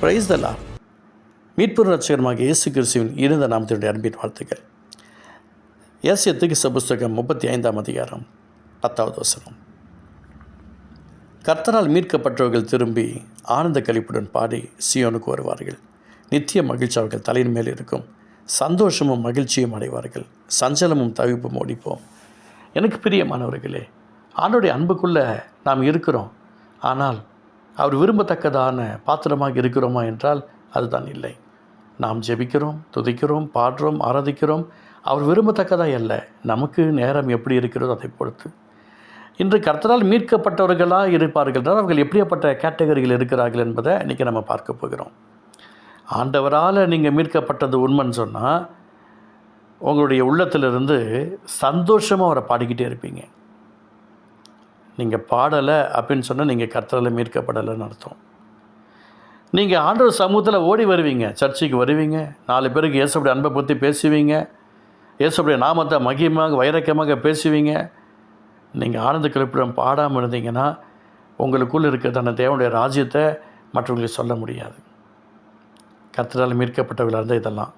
Price தலா மீட்பு ரட்சகரமாக இயேசு கிறிஸ்துவின் இருந்த நாமத்தினுடைய அன்பின் வாழ்த்துக்கள். ஏசியத்துக்கு புஸ்தகம் முப்பத்தி ஐந்தாம் அதிகாரம் பத்தாவது வசனம். கர்த்தரால் மீட்கப்பட்டவர்கள் திரும்பி ஆனந்த கழிப்புடன் பாடி சியோனுக்கு வருவார்கள். நித்திய மகிழ்ச்சி அவர்கள் தலையின் மேல் இருக்கும். சந்தோஷமும் மகிழ்ச்சியும் அடைவார்கள். சஞ்சலமும் தவிப்பும் ஓடிப்போம். எனக்கு பிரியமானவர்களே ஆண்டோடைய அன்புக்குள்ளே நாம் இருக்கிறோம். ஆனால் அவர் விரும்பத்தக்கதான பாத்திரமாக இருக்கிறோமா என்றால் அதுதான் இல்லை. நாம் ஜெபிக்கிறோம் துதிக்கிறோம் பாடுறோம் ஆராதிக்கிறோம். அவர் விரும்பத்தக்கதாக அல்ல. நமக்கு நேரம் எப்படி இருக்கிறதோ அதை பொறுத்து. இன்று கர்த்தரால் மீட்கப்பட்டவர்களாக இருப்பார்கள் என்றால் அவர்கள் எப்படியாப்பட்ட கேட்டகரியில் இருக்கிறார்கள் என்பதை இன்றைக்கி நம்ம பார்க்க போகிறோம். ஆண்டவரால் நீங்கள் மீட்கப்பட்டது உண்மைன்னு சொன்னால் உங்களுடைய உள்ளத்திலிருந்து சந்தோஷமாக அவரை பாடிக்கிட்டே இருப்பீங்க. நீங்கள் பாடலை அப்படின்னு சொன்னால் நீங்கள் கர்த்தரில் மீட்கப்படலைன்னு அர்த்தம். நீங்கள் ஆண்டவர் சமூகத்தில் ஓடி வருவீங்க. சர்ச்சுக்கு வருவீங்க. நாலு பேருக்கு இயேசுடைய அன்பை பற்றி பேசுவீங்க. இயேசுடைய நாமத்தை மகிமாக வைரக்கியமாக பேசுவீங்க. நீங்கள் ஆனந்த கிளப்பிடம் பாடாமல் இருந்தீங்கன்னா உங்களுக்குள் இருக்கிறதான தேவனுடைய ராஜ்யத்தை மற்றவங்களுக்கு சொல்ல முடியாது. கர்த்தரால் மீட்கப்பட்டவர்களாக இருந்தால் இதெல்லாம்.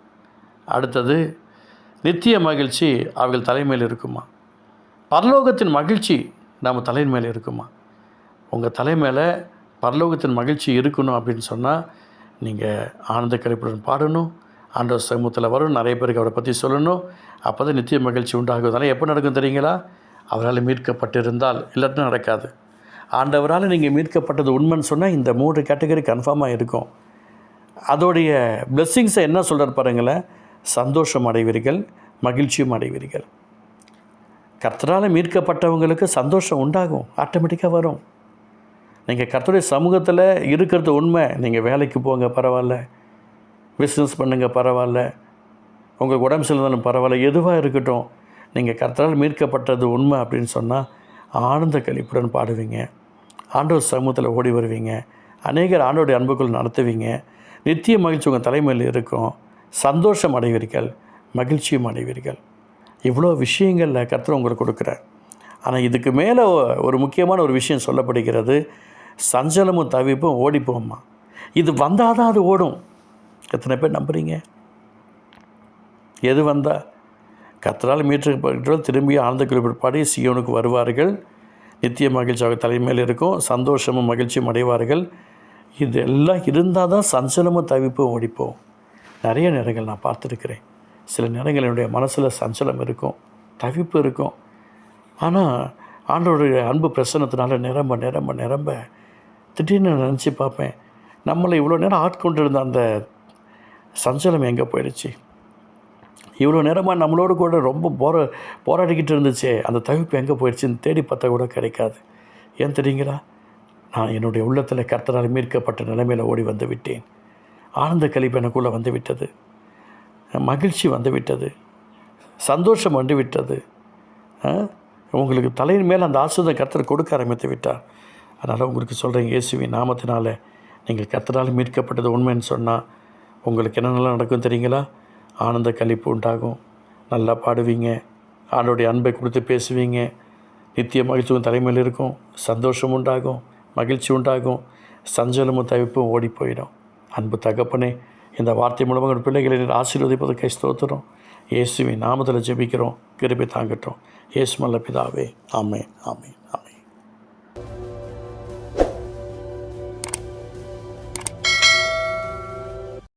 அடுத்தது நித்திய மகிழ்ச்சி அவர்கள் தலைமையில் இருக்குமா? பரலோகத்தின் மகிழ்ச்சி நம்ம தலையின் மேலே இருக்குமா? உங்கள் தலை மேலே பரலோகத்தின் மகிழ்ச்சி இருக்கணும் அப்படின்னு சொன்னால் நீங்கள் ஆனந்த கழிப்புடன் பாடணும். ஆண்டவர் சமூகத்தில் வரும். நிறைய பேருக்கு அவரை பற்றி சொல்லணும். அப்போ தான் நித்திய மகிழ்ச்சி உண்டாகும் அதனால் எப்போ நடக்கும் தெரியுங்களா? அவரால் மீட்கப்பட்டிருந்தால். இல்லாட்டினா நடக்காது. ஆண்டவரால் நீங்கள் மீட்கப்பட்டது உண்மைன்னு சொன்னால் இந்த மூன்று கேட்டகரி கன்ஃபார்மாக இருக்கும் அதோடைய பிளெஸ்ஸிங்ஸை என்ன சொல்கிறார் பாருங்களேன்? சந்தோஷம் அடைவீர்கள் மகிழ்ச்சியும் அடைவீர்கள். கர்த்தரால் மீட்கப்பட்டவங்களுக்கு சந்தோஷம் உண்டாகும் ஆட்டோமேட்டிக்காக வரும். நீங்கள் கர்த்தருடைய சமூகத்தில் இருக்கிறது உண்மை. நீங்கள் வேலைக்கு போங்க பரவாயில்ல. பிஸ்னஸ் பண்ணுங்கள் பரவாயில்ல. உங்களுக்கு உடம்பு சரியில்லைனாலும் பரவாயில்ல எதுவாக இருக்கட்டும். நீங்கள் கர்த்தரால் மீட்கப்பட்டது உண்மை அப்படின்னு சொன்னால் ஆனந்த கழிப்புடன் பாடுவீங்க. ஆண்டவர் சமூகத்தில் ஓடி வருவீங்க. அநேகர் ஆண்டோடைய அன்புக்குள் நடத்துவீங்க. நித்திய மகிழ்ச்சி உங்கள் தலைமையில் இருக்கும். சந்தோஷம் அடைவீர்கள். மகிழ்ச்சியும் அடைவீர்கள். இவ்வளோ விஷயங்களில் கர்த்தர் உங்களுக்கு கொடுக்குறார். ஆனால் இதுக்கு மேலே ஒரு முக்கியமான ஒரு விஷயம் சொல்லப்படுகிறது சஞ்சலமும் தவிப்பும் ஓடிப்போம்மா. இது வந்தால் தான் அது ஓடும். எத்தனை பேர் நம்புகிறீங்க எது வந்தால் கத்தரால் மீட்டப்பட்டவர்கள் திரும்பி ஆழ்ந்த குறிப்பிற்பாடி சியோனுக்கு வருவார்கள். நித்திய மகிழ்ச்சியாக தலைமையில் இருக்கும் சந்தோஷமும் மகிழ்ச்சியும் அடைவார்கள். இது எல்லாம் இருந்தால் தான் சஞ்சலமும் தவிப்பும் ஓடிப்போம். நிறைய நேரங்கள் நான் பார்த்துருக்கிறேன். சில நேரங்கள் என்னுடைய மனசில் சஞ்சலம் இருக்கும் தவிப்பு இருக்கும். ஆனால் ஆண்டோடைய அன்பு பிரசனத்தினால நிரம்ப நிரம்ப நிரம்ப திடீர்னு நினச்சி பார்ப்பேன் நம்மளை இவ்வளோ நேரம் ஆட்கொண்டு இருந்த அந்த சஞ்சலம் எங்கே போயிடுச்சு? இவ்வளோ நேரமாக நம்மளோட கூட ரொம்ப போரா போராடிக்கிட்டு இருந்துச்சே அந்த தவிப்பு எங்கே போயிடுச்சுன்னு தேடி பார்த்தா கூட கிடைக்காது. ஏன் தெரியுங்களா? நான் என்னுடைய உள்ளத்தில் கர்த்தரால் மீட்கப்பட்ட நிலைமையில் ஓடி வந்து விட்டேன். ஆனந்த கழிப்பு எனக்குள்ளே வந்து விட்டது. மகிழ்ச்சி வந்து விட்டது சந்தோஷம் வந்து விட்டது உங்களுக்கு தலையின் மேலே அந்த ஆசிரியம் கர்த்தர் கொடுக்க ஆரம்பித்து விட்டார். அதனால் உங்களுக்கு சொல்கிறேன் இயேசுவின் நாமத்தினால் நீங்கள் கர்த்தரால் மீட்கப்பட்டது உண்மைன்னு சொன்னால் உங்களுக்கு என்னென்னலாம் நடக்கும் தெரியுங்களா? ஆனந்த கழிப்பு உண்டாகும். நல்லா பாடுவீங்க. ஆண்டோடைய அன்பை கொடுத்து பேசுவீங்க. நித்திய மகிழ்ச்சி உங்கள் தலைமையில் இருக்கும். சந்தோஷம் உண்டாகும். மகிழ்ச்சி உண்டாகும். சஞ்சலமும் தவிப்பும் ஓடி போயிடும். அன்பு தகப்பனே இந்த வார்த்தை மூலமாக உங்கள் பிள்ளைகளை நீர் ஆசீர்வதிப்பதற்கை ஸ்தோத்திரம். இயேசுவின் நாமத்தில் ஜெபிக்கிறோம் கிருபி தாங்கட்டும். இயேசு மல்ல பிதாவே ஆமே ஆமே ஆமே